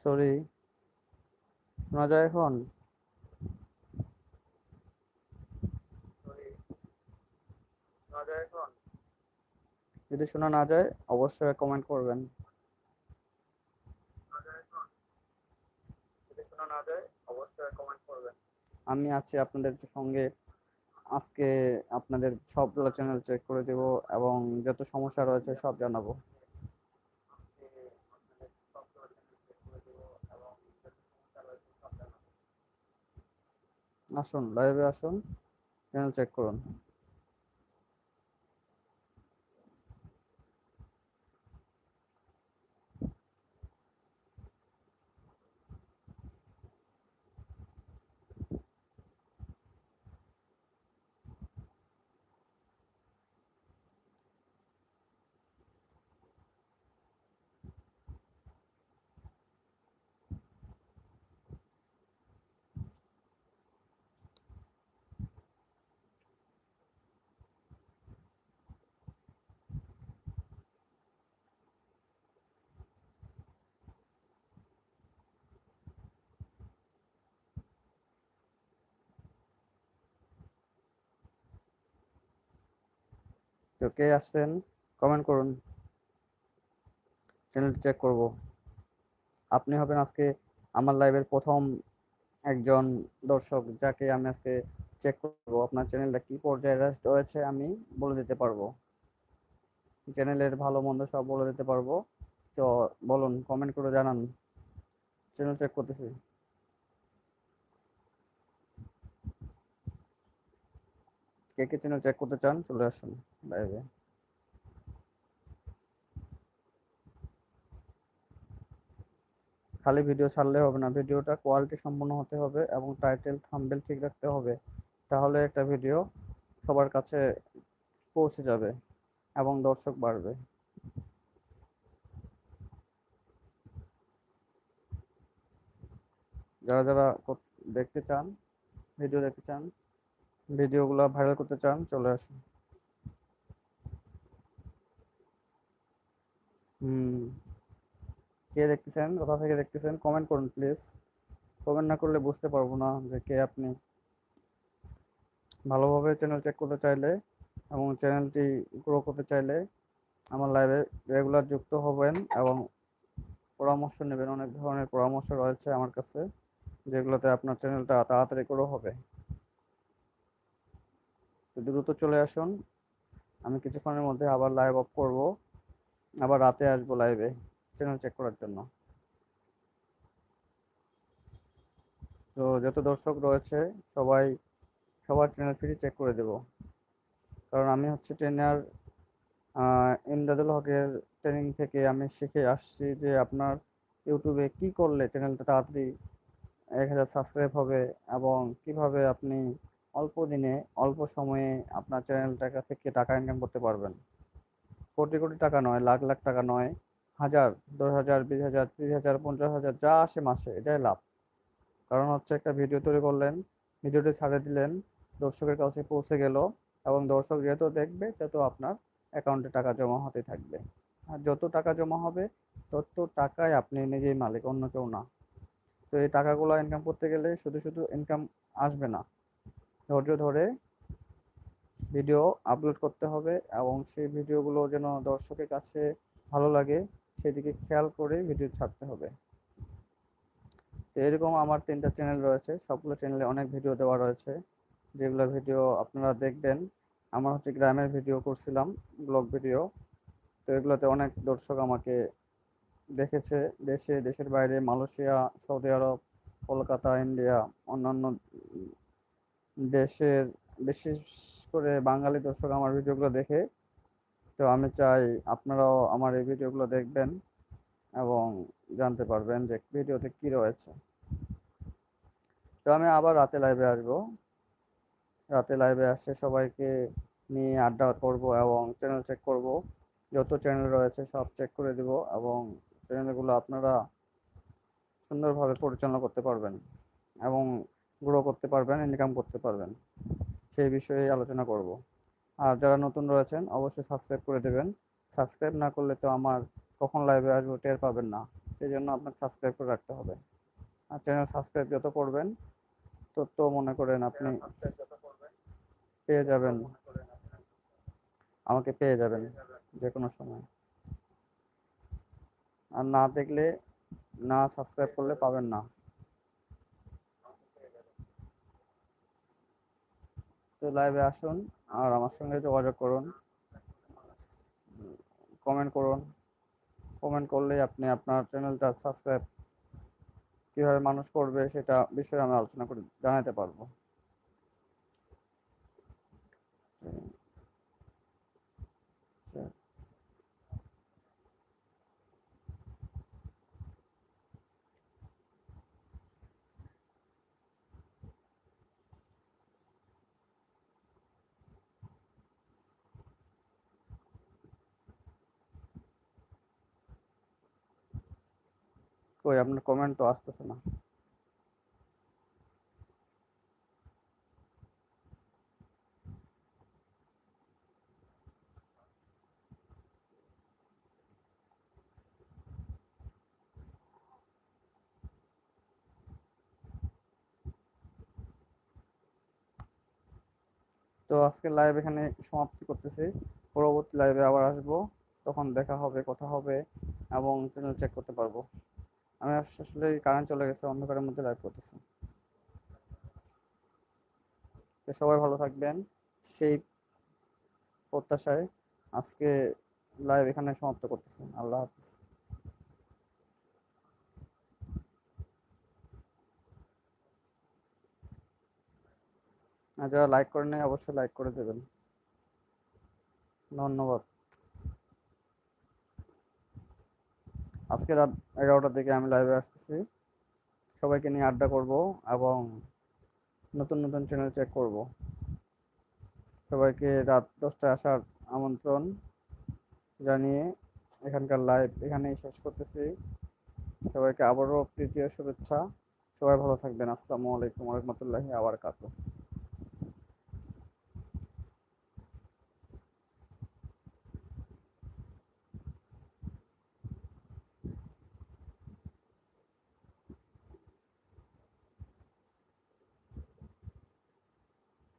Sorry শোনা যায় এখন? যদি শোনা না যায় অবশ্যই কমেন্ট করবেন। আমি আছি আপনাদের সঙ্গে। আজকে আপনাদের সবগুলো চ্যানেল চেক করে দেব এবং যত সমস্যা রয়েছে সব জানাব। আসুন লাইভে আসুন চ্যানেল চেক করুন। তো কে আসছেন কমেন্ট করুন। চ্যানেলটি চেক করব। আপনি হবেন আজকে আমার লাইভের প্রথম একজন দর্শক, যাকে আমি আজকে চেক করব। আপনার চ্যানেলটা কি পর্যায়ে রয়েছে আমি বলে দিতে পারব। চ্যানেলের ভালো, মন্দ সব বলে দিতে পারব। তো বলুন কমেন্ট করে জানান। চ্যানেল চেক করতেছি। কে কে চ্যানেল চেক করতে চান, চলে আসুন। লাইভে খালি ভিডিও ছাড়লে হবে না। ভিডিওটা কোয়ালিটি সম্পন্ন হতে হবে এবং টাইটেল থাম্বনেল ঠিক রাখতে হবে। তাহলে একটা ভিডিও সবার কাছে পৌঁছে যাবে এবং দর্শক বাড়বে। যারা যারা দেখতে চান ভিডিও দেখতে চান ভিডিওগুলো ভাইরাল করতে চান, চলে আসুন। হুম। কে দেখতেছেন? কোথা থেকে দেখতেছেন? কমেন্ট করুন প্লিজ কমেন্ট না করলে বুঝতে পারব না যে কে আপনি। ভালোভাবে চ্যানেল চেক করতে চাইলে এবং চ্যানেলটি গ্রো করতে চাইলে আমার লাইভে রেগুলার যুক্ত হবেন এবং পরামর্শ নেবেন। অনেক ধরনের পরামর্শ রয়েছে আমার কাছে, যেগুলোতে আপনার চ্যানেলটা তাড়াতাড়ি গ্রো হবে। দ্রুত চলে আসুন। আমি কিছুক্ষণের মধ্যে আবার লাইভ অফ করব। আবার রাতে আসব লাইভে চ্যানেল চেক করার জন্য। তো যত দর্শক রয়েছে, সবাই, সবার চ্যানেল ফ্রি চেক করে দেব। কারণ আমি হচ্ছে ট্রেনার ইমদাদুল হকের ট্রেনিং থেকে আমি শিখে আসছি যে আপনার ইউটিউবে কি করলে চ্যানেলটা তাড়াতাড়ি এক হাজার সাবস্ক্রাইব হবে এবং কীভাবে আপনি অল্প দিনে, অল্প সময়ে আপনার চ্যানেলটা থেকে টাকা ইনকাম করতে পারবেন। কোটি কোটি টাকা নয়, লাখ লাখ টাকা নয়, হাজার, দশ হাজার, বিশ হাজার, ত্রিশ হাজার, পঞ্চাশ হাজার, যা আসে মাসে, এটাই লাভ। কারণ হচ্ছে একটা ভিডিও তৈরি করলেন, ভিডিওটি ছাড়ে দিলেন, দর্শকের কাছে পৌঁছে গেল, এবং দর্শক যেহেতু দেখবে, তত আপনার অ্যাকাউন্টে টাকা জমা হতে থাকবে। আর যত টাকা জমা হবে, তত টাকায় আপনি নিজেই মালিক, অন্য কেউ না। তো এই টাকাগুলো ইনকাম করতে গেলে শুধু শুধু ইনকাম আসবে না। ধৈর্য ধরে ভিডিও আপলোড করতে হবে এবং সেই ভিডিওগুলো যেন দর্শকের কাছে ভালো লাগে, সেদিকে খেয়াল করে ভিডিও ছাড়তে হবে। তো এরকম আমার তিনটা চ্যানেল রয়েছে, সবগুলো চ্যানেলে অনেক ভিডিও দেওয়া রয়েছে। যেগুলো ভিডিও আপনারা দেখবেন। আমার হচ্ছে গ্রামের ভিডিও করছিলাম ব্লগ ভিডিও তো এগুলোতে অনেক দর্শক আমাকে দেখেছে। দেশে, দেশের বাইরে, Malaysia, Saudi Arab, Kolkata, India, অন্যান্য দেশের বিশেষ করে বাঙালি দর্শক আমার ভিডিওগুলো দেখে, তো আমি চাই আপনারাও আমার এই ভিডিওগুলো দেখবেন এবং জানতে পারবেন যে ভিডিওতে কি রয়েছে। তো আমি আবার রাতে লাইভে আসব। রাতে লাইভে আসে সবাইকে নিয়ে আড্ডা করব এবং চ্যানেল চেক করব। যত চ্যানেল রয়েছে সব চেক করে দিব এবং চ্যানেলগুলো আপনারা সুন্দরভাবে পরিচালনা করতে পারবেন এবং গ্রো করতে পারবেন ইনকাম করতে পারবেন। সেই বিষয়ে আলোচনা করব। আর যারা নতুন রয়েছেন অবশ্যই সাবস্ক্রাইব করে দেবেন। সাবস্ক্রাইব না করলে তো আমার কখন লাইভে আসব টের পাবেন না। সেই জন্য আপনাকে সাবস্ক্রাইব করে রাখতে হবে। আর চ্যানেল সাবস্ক্রাইব যত করবেন তত মনে করেন আপনি পেয়ে যাবেন। আমাকে পেয়ে যাবেন যে কোনো সময়। আর না দেখলে না সাবস্ক্রাইব করলে পাবেন না। তো লাইভে আসুন আর আমার সঙ্গে যোগাযোগ করুন। কমেন্ট করুন। কমেন্ট করলে আপনি আপনার চ্যানেলটা সাবস্ক্রাইব কীভাবে মানুষ করবে সেটা বিষয়ে আমি আলোচনা করে জানাতে পারব। কই আপনার কমেন্ট তো আসতেছে না। তো আজকে লাইভ এখানে সমাপ্তি করতেছি। পরবর্তী লাইভে আবার আসব। তখন দেখা হবে, কথা হবে এবং চ্যানেল চেক করতে পারব। আমি আসলে কারেন্ট চলে গেছে, অন্ধকারের মধ্যে লাইভ করতেছি। সবাই ভালো থাকবেন। সেই প্রত্যাশায় আজকে লাইভ এখানে সমাপ্ত করতেছি। আল্লাহ হাফিজ। যারা লাইক করেন নাই অবশ্যই লাইক করে দেবেন। ধন্যবাদ। আজকে রাত এগারোটার দিকে আমি লাইভে আসতেছি। সবাইকে নিয়ে আড্ডা করব এবং নতুন নতুন চ্যানেল চেক করব। সবাইকে রাত দশটায় আসার আমন্ত্রণ জানিয়ে এখানকার লাইভ এখানেই শেষ করতেছি। সবাইকে আবারও প্রীতি শুভেচ্ছা। সবাই ভালো থাকবেন। আসসালামু আলাইকুম রহমতুল্লাহি আবার কাতু